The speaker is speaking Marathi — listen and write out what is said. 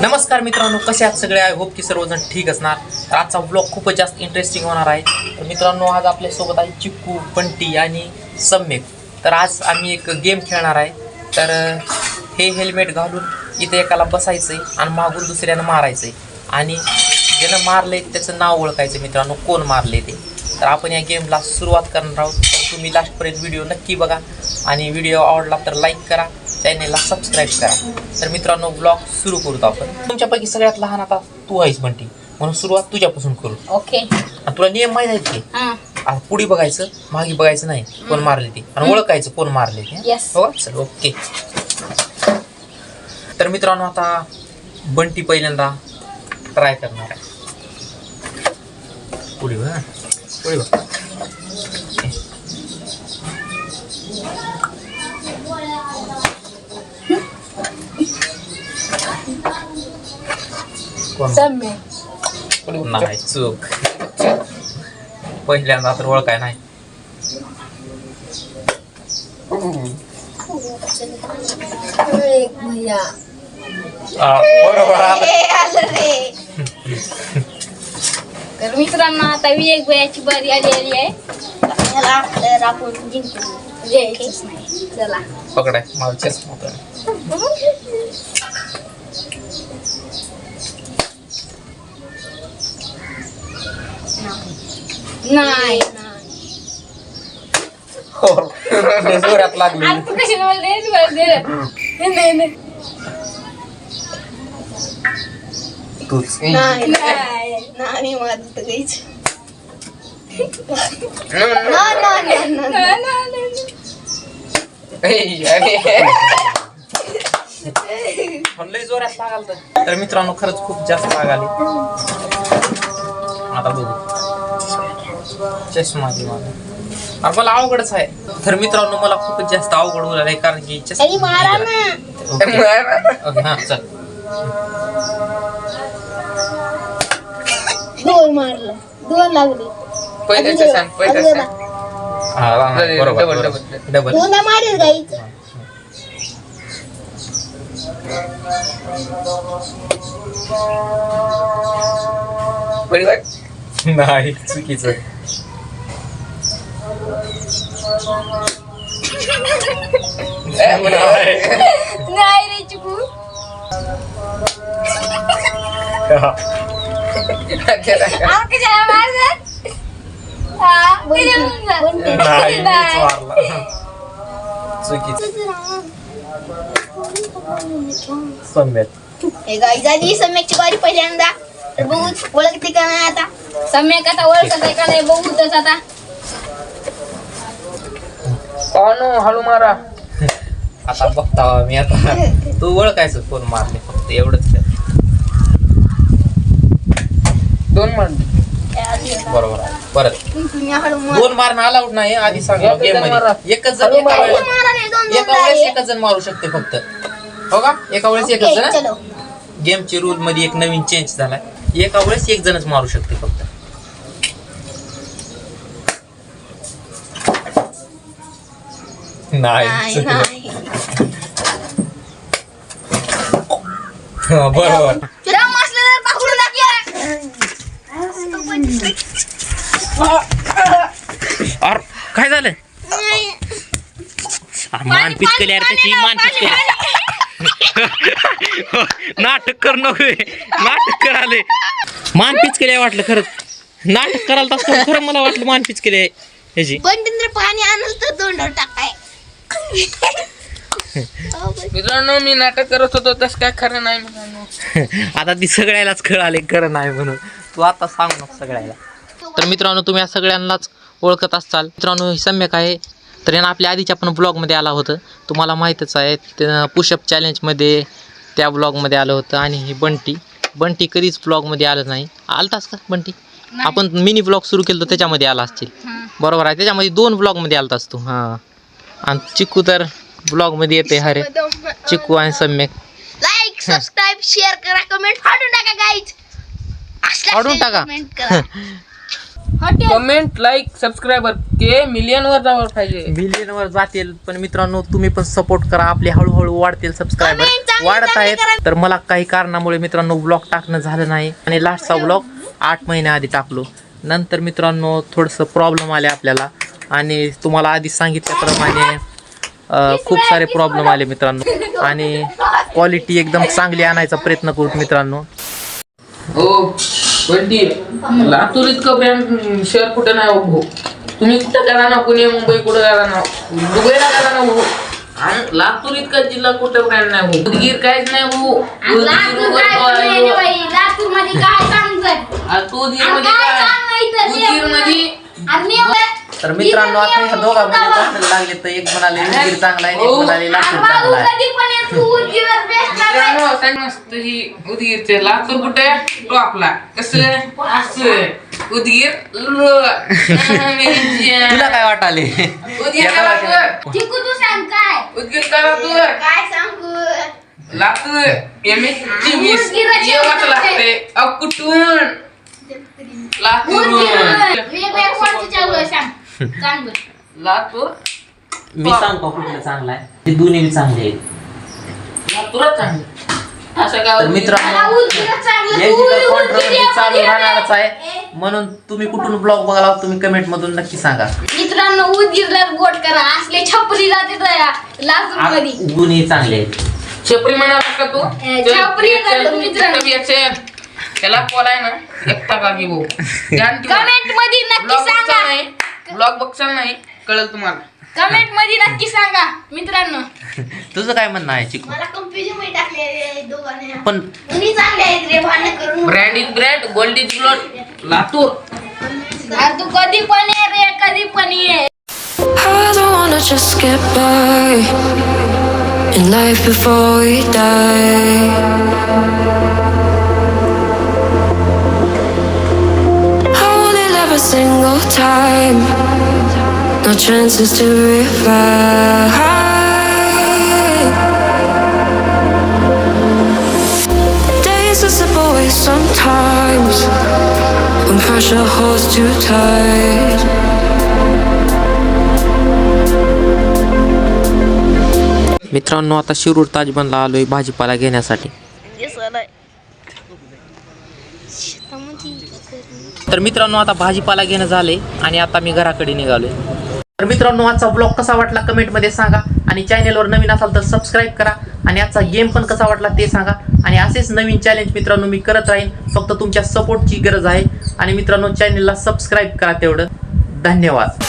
नमस्कार मित्रांनो कसे आहात सगळे? आय होप की सर्वजण ठीक असणार. तर आजचा ब्लॉग खूपच जास्त इंटरेस्टिंग होणार आहे. तर मित्रांनो आज आपल्यासोबत आहे चिक्कू बंटी आणि सम्यक. तर आज आम्ही एक गेम खेळणार आहे. तर हे हेल्मेट घालून इथे एकाला बसायचं आहे आणि मागून दुसऱ्यानं मारायचं आहे आणि ज्यानं मारलंय त्याचं नाव ओळखायचं मित्रांनो कोण मारले ते. तर आपण या गेमला सुरुवात करणार आहोत. तर तुम्ही लास्टपर्यंत व्हिडिओ नक्की बघा. आणि व्हिडिओ आवडला तर लाईक करा. चॅनेलला सबस्क्राईब करा. तर मित्रांनो ब्लॉग सुरू करूत आपण. तुमच्यापैकी सगळ्यात लहान आता तू आहेस म्हणती म्हणून सुरुवात तुझ्यापासून करू. ओके. आणि तुला नियम माहीत आहेत की? हा. आता पुढे बघायचं मागे बघायचं नाही. कोण मारले ते. आणि ओळखायचं कोण मारले ते. Yes. हो चल ओके. तर मित्रांनो आता बंटी पहिल्यांदा ट्राय करणार आहे. पुढे बघ पुढे बघ. नाही चूक. पहिल्यांदा तर ओळखाय नाही. भैया आ, बरोबर. आलं. तर मित्रांनो आता विवेक भैयाची बारी आली आली आहे. आपण जिंकू. द्यायचंच नाही चला पकडाय होता. नाही. हो जोरात लागली. आता तू नाही नाही. तूच नाही नाही. मदत काहीच. लय जोरात लागाल तर तर मित्रांनो खरंच खूप जास्त लाग आली. आता बघू. चष्मा दे मला. अरे मला अवघडच आहे. तर मित्रांनो मला खूपच जास्त अवघड होणार आहे कारण की अरे मारा ना. ओके. ओके, हा चल. दोन मारलं. दोन लागले. पहिल्याचं सांग पहिल्याचं सांग हा, हा, हा, बरोबर डबल, बरोबर. डबल दोनदा मारेल गाईच पहिलं नाही चुकीचं नाही रे चुकू आम कशाला मारलं हा, नाही मीच नाही. मारला चुकीचं सम्यक हे गाई झाली सम्यकची बारी पहिल्यांदा तर बघू ओळखते का नाही आता सम्यक आता ओळखत आहे का नाही बघूतच आता पाहणं हळू मारा. आता बघता मी आता तू ओळखायचं कोण मारले फक्त एवढंच. दोन मार बरोबर आहे. परत. दोन मारणं अलाउड नाही आधी सांग एकच गेम. मध्ये एकच जण एका. वेळेस एका. एकच जण मारू शकते फक्त हो का एका वेळेस एकच जण गेमची रूल मध्ये एक नवीन चेंज झालाय एका वेळेस एक जणच मारू शकते फक्त नाही. नाही बरोबर. अर काय झालं. अरे, मान पिचकली यार त्याची मान पिचकली नाटक कर नको. नाटक कराले मान पिचकली वाटलं खरंच. नाटक करायला तसं खरं मला वाटलं मान पिचकली ह्याची पण पाणी आणलं तर तोंडावर टाकाय. मित्रांनो मी नाटक करत होतो तस काय खरं नाही मित्रांनो. आता ती सगळ्यालाच कळाले खरं नाही म्हणून. तू आता सांग नको सगळ्याला. तर मित्रांनो तुम्ही या सगळ्यांनाच ओळखत असाल. मित्रांनो हे सम्यक आहे. तर यानं आपल्या आधीच्या पण ब्लॉगमध्ये आला होतं. तुम्हाला माहीतच आहे पुशअप चॅलेंजमध्ये त्या ब्लॉगमध्ये आलं होतं आणि ही बंटी. बंटी कधीच ब्लॉगमध्ये आलं नाही. आलतास का बंटी? आपण मिनी ब्लॉग सुरू केलं त्याच्यामध्ये आला असतील बरोबर आहे त्याच्यामध्ये दोन ब्लॉगमध्ये आलतास तू. हां. आणि चिकू तर ब्लॉगमध्ये येते हरे. चिकू आणि सम्यक. लाईक सबस्क्राईब शेअर करा कमेंट फाडून टाका गाईज फाडून टाका. कमेंट करा. हॉटेल कमेंट लाईक सबस्क्राईबर के मिलियन वर जावं पाहिजे. मिलियन वर जातील पण मित्रांनो तुम्ही पण सपोर्ट करा. आपले हळूहळू वाढतील सबस्क्रायबर वाढत आहेत. तर मला काही कारणामुळे मित्रांनो ब्लॉग टाकणं झालं नाही. आणि लास्टचा ब्लॉग आठ महिन्याआधी टाकलो. नंतर मित्रांनो थोडंसं प्रॉब्लेम आले आपल्याला. आणि तुम्हाला आधी सांगितल्याप्रमाणे खूप सारे प्रॉब्लेम आले मित्रांनो. आणि क्वालिटी एकदम चांगली आणायचा प्रयत्न करू मित्रांनो. हो बंटी लातूर इतकं ब्रँड शहर कुठं नाही हो भाऊ? तुम्ही कुठं करा ना? पुणे मुंबई कुठं करा ना? दुबईला करा ना भाऊ? आणि लातूर इतका जिल्हा कुठं ब्रँड नाही भाऊ उदगीर काहीच नाही भाऊ उदगीरमध्ये काय तर मित्रांनो आता ह्या नियम भांडण लागले तर एक म्हणाले उदगीर चांगला आहे एक हो. म्हणाले लातूर आणि चांगला आहे. उदगीरच ही लातूर कुठे? टॉपला कसं? असं. उदगीर तुला काय वाटाले? उदगीर का लातूर चिकू तू सांग काय? सांगू? येवाच लागते अ कुठून? लातूर उदगीर वेगवेगळ्या कोणतं चालू आहे सांग. सांग बरं. लातूर मी सांगतो कुठलं चांगला आहे. ते दोन्ही चांगले आहेत. लातूरच चांगलं असं तर मित्रांनो याची तर controversy चालू राहणारच आहे. ए, म्हणून तुम्ही कुठून ब्लॉग बघाला तुम्ही कमेंट मधून नक्की सांगा. मित्रांनो उदगीरला गोट करा. असले छपरी जाते लातूरमध्ये. दोन्ही चांगले आहेत. छपरी म्हणाला का तू? ए, छपरी तुम्ही. त्याला बोलाय ना एकटा का की भाऊ? कमेंटमध्ये नक्की सांगा. नाही? ब्लॉग बघचाल नाही? कळलं तुम्हाला. कमेंटमध्ये नक्की सांगा मित्रांनो. तुझं काय म्हणणं आहे चिकू? मला कन्फ्युजनमध्ये टाकले दोघांनी. पण तुम्ही चांगले आहेत रे भांडण करून. Brand is brand gold is gold Latur. अरे तू कधी पण ये रे कधी पण ये. I don't wanna just get by in life before we die. Time, no chances to revive. Days are slip away sometimes when pressure holds too tight. मित्रांनो आता शिरूर ताजबनला आलोय भाजीपाला घेण्यासाठी तर मित्रांनो आता भाजीपाला घेणं झालंय आणि आता मी घराकडे निघालोय. तर मित्रांनो आजचा ब्लॉग कसा वाटला कमेंटमध्ये सांगा आणि चॅनेलवर नवीन असाल तर सबस्क्राईब करा आणि आजचा गेम पण कसा वाटला ते सांगा. आणि असेच नवीन चॅलेंज मित्रांनो मी करत राहीन. फक्त तुमच्या सपोर्टची गरज आहे. आणि मित्रांनो चॅनेलला सबस्क्राईब करा तेवढं. धन्यवाद.